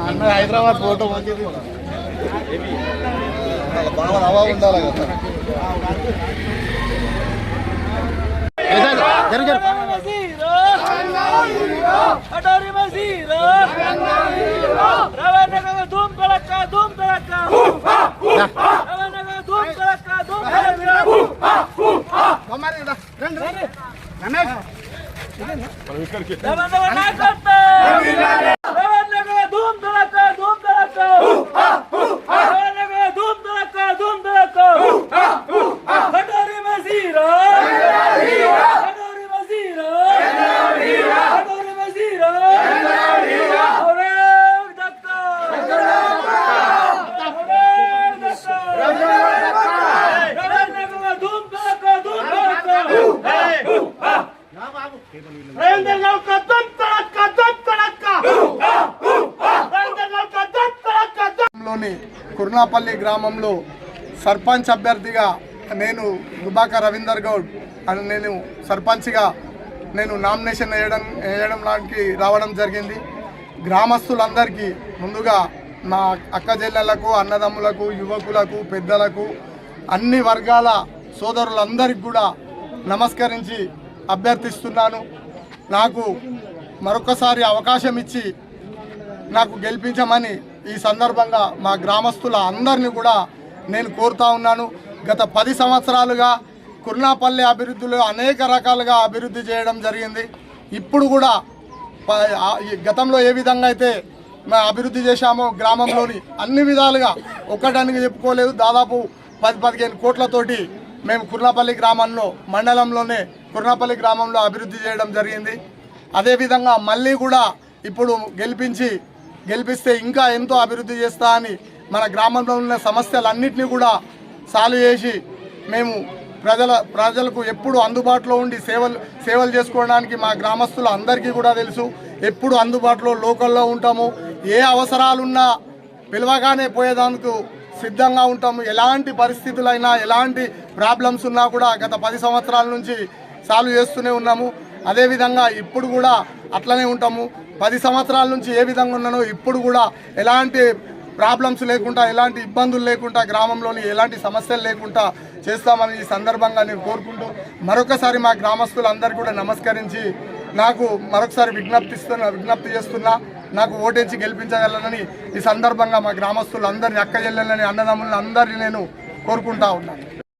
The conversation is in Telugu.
అన్న హైదరాబాద్ ఫోటో మంచిది. బాగా రవా ఉండాలి కదా. జరు జరు అటోరీ మసీరో రవాణా ధూమ్ కలక్క ధూమ్ కలక్క ధూమ్ కలక్క ధూమ్ కలక్క రండి ఇక్కడికి కుర్నాపల్లి గ్రామంలో సర్పంచ్ అభ్యర్థిగా నేను దుబాక రవీందర్ గౌడ్ అని నేను సర్పంచ్గా నేను నామినేషన్ వేయడం వేయడం లాంటి రావడం జరిగింది. గ్రామస్తులందరికీ ముందుగా మా అక్క చెల్లెళ్ళకు అన్నదమ్ములకు యువకులకు పెద్దలకు అన్ని వర్గాల సోదరులందరికీ కూడా నమస్కరించి అభ్యర్థిస్తున్నాను. నాకు మరొకసారి అవకాశం ఇచ్చి నాకు గెలిపించమని ఈ సందర్భంగా మా గ్రామస్తుల అందరినీ కూడా నేను కోరుతా ఉన్నాను. గత పది సంవత్సరాలుగా కుర్నాపల్లి అభివృద్ధిలో అనేక రకాలుగా అభివృద్ధి చేయడం జరిగింది. ఇప్పుడు కూడా గతంలో ఏ విధంగా అయితే మేము అభివృద్ధి చేశామో గ్రామంలోని అన్ని విధాలుగా ఒక్కటానికి చెప్పుకోలేదు. దాదాపు పది పదిహేను కోట్లతోటి మేము కుర్నాపల్లి గ్రామంలో మండలంలోనే కుర్నాపల్లి గ్రామంలో అభివృద్ధి చేయడం జరిగింది. అదేవిధంగా మళ్ళీ కూడా ఇప్పుడు గెలిపించి గెలిపిస్తే ఇంకా ఎంతో అభివృద్ధి చేస్తా అని మన గ్రామంలో ఉన్న సమస్యలన్నింటినీ కూడా సాల్వ్ చేసి మేము ప్రజల ప్రజలకు ఎప్పుడు అందుబాటులో ఉండి సేవలు సేవలు చేసుకోవడానికి మా గ్రామస్తులు అందరికీ కూడా తెలుసు ఎప్పుడు అందుబాటులో లోకల్లో ఉంటాము. ఏ అవసరాలున్నా పిలవగానే పోయేదానికి సిద్ధంగా ఉంటాము. ఎలాంటి పరిస్థితులైనా ఎలాంటి ప్రాబ్లమ్స్ ఉన్నా కూడా గత పది సంవత్సరాల నుంచి సాల్వ్ చేస్తూనే ఉన్నాము. అదేవిధంగా ఇప్పుడు కూడా అట్లనే ఉంటాము. పది సంవత్సరాల నుంచి ఏ విధంగా ఉన్నానో ఇప్పుడు కూడా ఎలాంటి ప్రాబ్లమ్స్ లేకుండా ఎలాంటి ఇబ్బందులు లేకుండా గ్రామంలోని ఎలాంటి సమస్యలు లేకుండా చేస్తామని ఈ సందర్భంగా నేను కోరుకుంటూ మరొకసారి మా గ్రామస్తులందరూ కూడా నమస్కరించి నాకు మరొకసారి విజ్ఞప్తిస్తున్నా విజ్ఞప్తి చేస్తున్నా నాకు ఓటేసి గెలిపించగలనని ఈ సందర్భంగా మా గ్రామస్తులందరినీ అక్క చెల్లెలని అన్నదమ్ములని అందరినీ నేను కోరుకుంటా ఉన్నాను.